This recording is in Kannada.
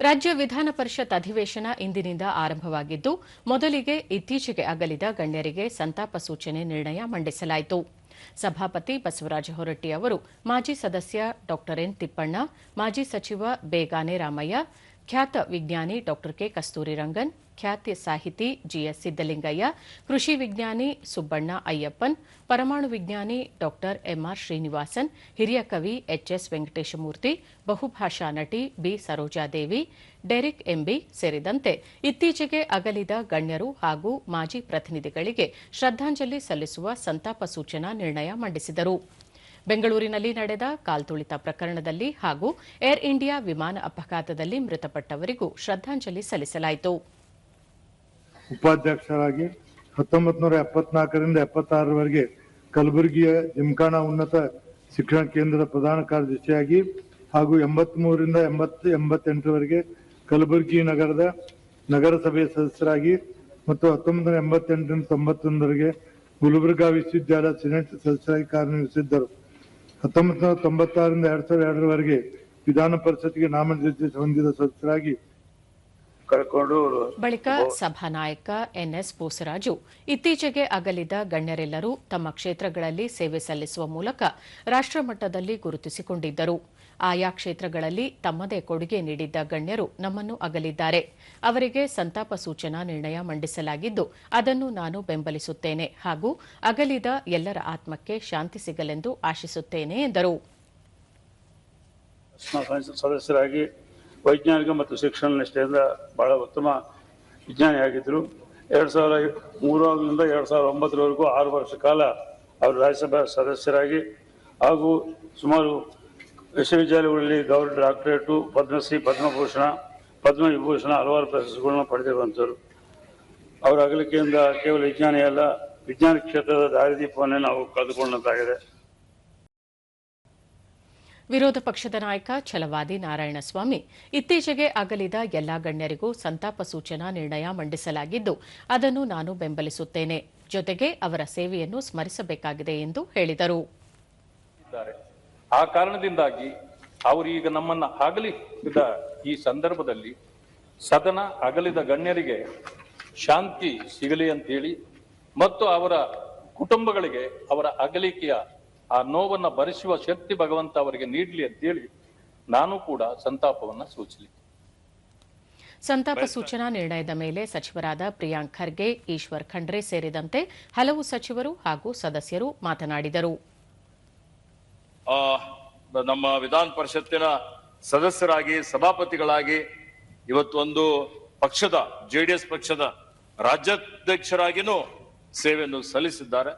ರಾಜ್ಯ ವಿಧಾನ ಪರಿಷತ್ ಅಧಿವೇಶನ ಇಂದಿನಿಂದ ಆರಂಭವಾಗಿದ್ದು, ಮೊದಲಿಗೆ ಇತ್ತೀಚೆಗೆ ಅಗಲಿದ ಗಣ್ಯರಿಗೆ ಸಂತಾಪ ಸೂಚನೆ ನಿರ್ಣಯ ಮಂಡಿಸಲಾಯಿತು. ಸಭಾಪತಿ ಬಸವರಾಜ ಹೊರಟ್ಟಿ ಅವರು, ಮಾಜಿ ಸದಸ್ಯ ಡಾ ಎನ್ ತಿಪ್ಪಣ್ಣ, ಮಾಜಿ ಸಚಿವ ಬೇಗಾನೆ ರಾಮಯ್ಯ ಖ್ಯಾತ ವಿಜ್ಞಾನಿ ಡಾಕ್ಟರ್ ಕೆ ಕಸ್ತೂರಿ ರಂಗನ್ ಖ್ಯಾತ ಸಾಹಿತಿ ಜಿಎಸ್ ಸಿದ್ದಲಿಂಗಯ್ಯ, ಕೃಷಿ ವಿಜ್ಞಾನಿ ಸುಬ್ಬಣ್ಣ ಅಯ್ಯಪ್ಪನ್, ಪರಮಾಣು ವಿಜ್ಞಾನಿ ಡಾಕ್ಟರ್ ಎಂಆರ್ ಶ್ರೀನಿವಾಸನ್, ಹಿರಿಯ ಕವಿ ಎಚ್ಎಸ್ ವೆಂಕಟೇಶಮೂರ್ತಿ, ಬಹುಭಾಷಾ ನಟಿ ಬಿ ಸರೋಜಾದೇವಿ, ಡೆರಿಕ್ ಎಂಬಿ ಸೇರಿದಂತೆ ಇತ್ತೀಚೆಗೆ ಅಗಲಿದ ಗಣ್ಯರು ಹಾಗೂ ಮಾಜಿ ಪ್ರತಿನಿಧಿಗಳಿಗೆ ಶ್ರದ್ದಾಂಜಲಿ ಸಲ್ಲಿಸುವ ಸಂತಾಪ ಸೂಚನಾ ನಿರ್ಣಯ ಮಂಡಿಸಿದರು. ಬೆಂಗಳೂರಿನಲ್ಲಿ ನಡೆದ ಕಾಲ್ತುಳಿತ ಪ್ರಕರಣದಲ್ಲಿ ಹಾಗೂ ಏರ್ ಇಂಡಿಯಾ ವಿಮಾನ ಅಪಘಾತದಲ್ಲಿ ಮೃತಪಟ್ಟವರಿಗೂ ಶ್ರದ್ದಾಂಜಲಿ ಸಲ್ಲಿಸಲಾಯಿತು. ಉಪಾಧ್ಯಕ್ಷರಾಗಿ ಹತ್ತೊಂಬತ್ ನೂರ ಎಪ್ಪತ್ನಾಲ್ಕರಿಂದ ಎಪ್ಪತ್ತಾರರವರೆಗೆ ಕಲಬುರಗಿಯ ಜಿಮ್ಖಾನಾ ಉನ್ನತ ಶಿಕ್ಷಣ ಕೇಂದ್ರದ ಪ್ರಧಾನ ಕಾರ್ಯದರ್ಶಿಯಾಗಿ ಹಾಗೂ ಎಂಬತ್ಮೂರರಿಂದ ಎಂಬತ್ತು, ಎಂಬತ್ತೆಂಟರವರೆಗೆ ಕಲಬುರಗಿ ನಗರದ ನಗರಸಭೆಯ ಸದಸ್ಯರಾಗಿ ಮತ್ತು ಹತ್ತೊಂಬತ್ತು ನೂರ ಎಂಬತ್ತೆಂಟರಿಂದ ತೊಂಬತ್ತೊಂದರವರೆಗೆ ಗುಲ್ಬರ್ಗಾ ವಿಶ್ವವಿದ್ಯಾಲಯ ಸಿನೆಟ್ ಸದಸ್ಯರಾಗಿ ಕಾರ್ಯನಿರ್ವಹಿಸಿದ್ದರು. ಹತ್ತೊಂಬತ್ತು ನೂರ ತೊಂಬತ್ತಾರರಿಂದ ಎರಡ್ ಸಾವಿರದ ಎರಡರವರೆಗೆ ವಿಧಾನ ಪರಿಷತ್ಗೆ ನಾಮನಿರ್ದೇಶನ ಹೊಂದಿದ ಸದಸ್ಯರಾಗಿ ಕಳ್ಕೊಂಡು ಬಳಿಕ ಸಭಾನಾಯಕ ಎನ್ಎಸ್ ಬೋಸರಾಜು ಇತ್ತೀಚೆಗೆ ಅಗಲಿದ ಗಣ್ಯರೆಲ್ಲರೂ ತಮ್ಮ ಕ್ಷೇತ್ರಗಳಲ್ಲಿ ಸೇವೆ ಸಲ್ಲಿಸುವ ಮೂಲಕ ರಾಷ್ಟ್ರಮಟ್ಟದಲ್ಲಿ ಗುರುತಿಸಿಕೊಂಡಿದ್ದರು. ಆಯಾ ಕ್ಷೇತ್ರಗಳಲ್ಲಿ ತಮ್ಮದೇ ಕೊಡುಗೆ ನೀಡಿದ್ದ ಗಣ್ಯರು ನಮ್ಮನ್ನು ಅಗಲಿದ್ದಾರೆ. ಅವರಿಗೆ ಸಂತಾಪ ಸೂಚನಾ ನಿರ್ಣಯ ಮಂಡಿಸಲಾಗಿದ್ದು ಅದನ್ನು ನಾನು ಬೆಂಬಲಿಸುತ್ತೇನೆ ಹಾಗೂ ಅಗಲಿದ ಎಲ್ಲರ ಆತ್ಮಕ್ಕೆ ಶಾಂತಿ ಸಿಗಲೆಂದು ಆಶಿಸುತ್ತೇನೆ ಎಂದರು. ವೈಜ್ಞಾನಿಕ ಮತ್ತು ಶಿಕ್ಷಣ ನಿಷ್ಠೆಯಿಂದ ಬಹಳ ಉತ್ತಮ ವಿಜ್ಞಾನಿಯಾಗಿದ್ದರು ಎರಡು ಸಾವಿರ ಮೂರರಿಂದ ಎರಡು ಸಾವಿರದ ಒಂಬತ್ತರವರೆಗೂ ಆರು ವರ್ಷ ಕಾಲ ಅವರು ರಾಜ್ಯಸಭಾ ಸದಸ್ಯರಾಗಿ ಹಾಗೂ ಸುಮಾರು ವಿಶ್ವವಿದ್ಯಾಲಯಗಳಲ್ಲಿ ಗೌರವ ಡಾಕ್ಟರೇಟು, ಪದ್ಮಶ್ರೀ, ಪದ್ಮಭೂಷಣ, ಪದ್ಮವಿಭೂಷಣ ಹಲವಾರು ಪ್ರಶಸ್ತಿಗಳನ್ನು ಪಡೆದಿರುವಂಥವ್ರು. ಅವರ ಅಗಲಿಕೆಯಿಂದ ಕೇವಲ ವಿಜ್ಞಾನಿ ಅಲ್ಲ ವಿಜ್ಞಾನ ಕ್ಷೇತ್ರದ ದಾರಿದೀಪವನ್ನೇ ನಾವು ಕಳೆದುಕೊಂಡಂತಾಗಿದೆ. ವಿರೋಧ ಪಕ್ಷದ ನಾಯಕ ಛಲವಾದಿ ನಾರಾಯಣಸ್ವಾಮಿ ಇತ್ತೀಚೆಗೆ ಅಗಲಿದ ಎಲ್ಲಾ ಗಣ್ಯರಿಗೂ ಸಂತಾಪ ಸೂಚನಾ ನಿರ್ಣಯ ಮಂಡಿಸಲಾಗಿದ್ದು, ಅದನ್ನು ನಾನು ಬೆಂಬಲಿಸುತ್ತೇನೆ. ಜೊತೆಗೆ ಅವರ ಸೇವೆಯನ್ನು ಸ್ಮರಿಸಬೇಕಾಗಿದೆ ಎಂದು ಹೇಳಿದರು. ಆ ಕಾರಣದಿಂದಾಗಿ ಅವರು ಈಗ ನಮ್ಮನ್ನ ಅಗಲಿದ ಈ ಸಂದರ್ಭದಲ್ಲಿ ಸದನ ಅಗಲಿದ ಗಣ್ಯರಿಗೆ ಶಾಂತಿ ಸಿಗಲಿ ಅಂತೇಳಿ ಮತ್ತು ಅವರ ಕುಟುಂಬಗಳಿಗೆ ಅವರ ಅಗಲಿಕೆಯ ಆ ನೋವನ್ನ ಭರಿಸುವ ಶಕ್ತಿ ಭಗವಂತ ಅವರಿಗೆ ನೀಡಲಿ ಅಂತೇಳಿ ನಾನು ಕೂಡ ಸಂತಾಪವನ್ನ ಸೂಚಿಸಲಿ ಸಂತಾಪ ಸೂಚನಾ ನಿರ್ಣಯದ ಮೇಲೆ ಸಚಿವರಾದ ಪ್ರಿಯಾಂಕ್ ಖರ್ಗೆ ಈಶ್ವರ್ ಖಂಡ್ರೆ ಸೇರಿದಂತೆ ಹಲವು ಸಚಿವರು ಹಾಗೂ ಸದಸ್ಯರು ಮಾತನಾಡಿದರು. ನಮ್ಮ ವಿಧಾನ ಪರಿಷತ್ತಿನ ಸದಸ್ಯರಾಗಿ ಸಭಾಪತಿಗಳಾಗಿ ಇವತ್ತೊಂದು ಪಕ್ಷದ ಜೆಡಿಎಸ್ ಪಕ್ಷದ ರಾಜ್ಯಾಧ್ಯಕ್ಷರಾಗಿನೂ ಸೇವೆಯನ್ನು ಸಲ್ಲಿಸಿದ್ದಾರೆ.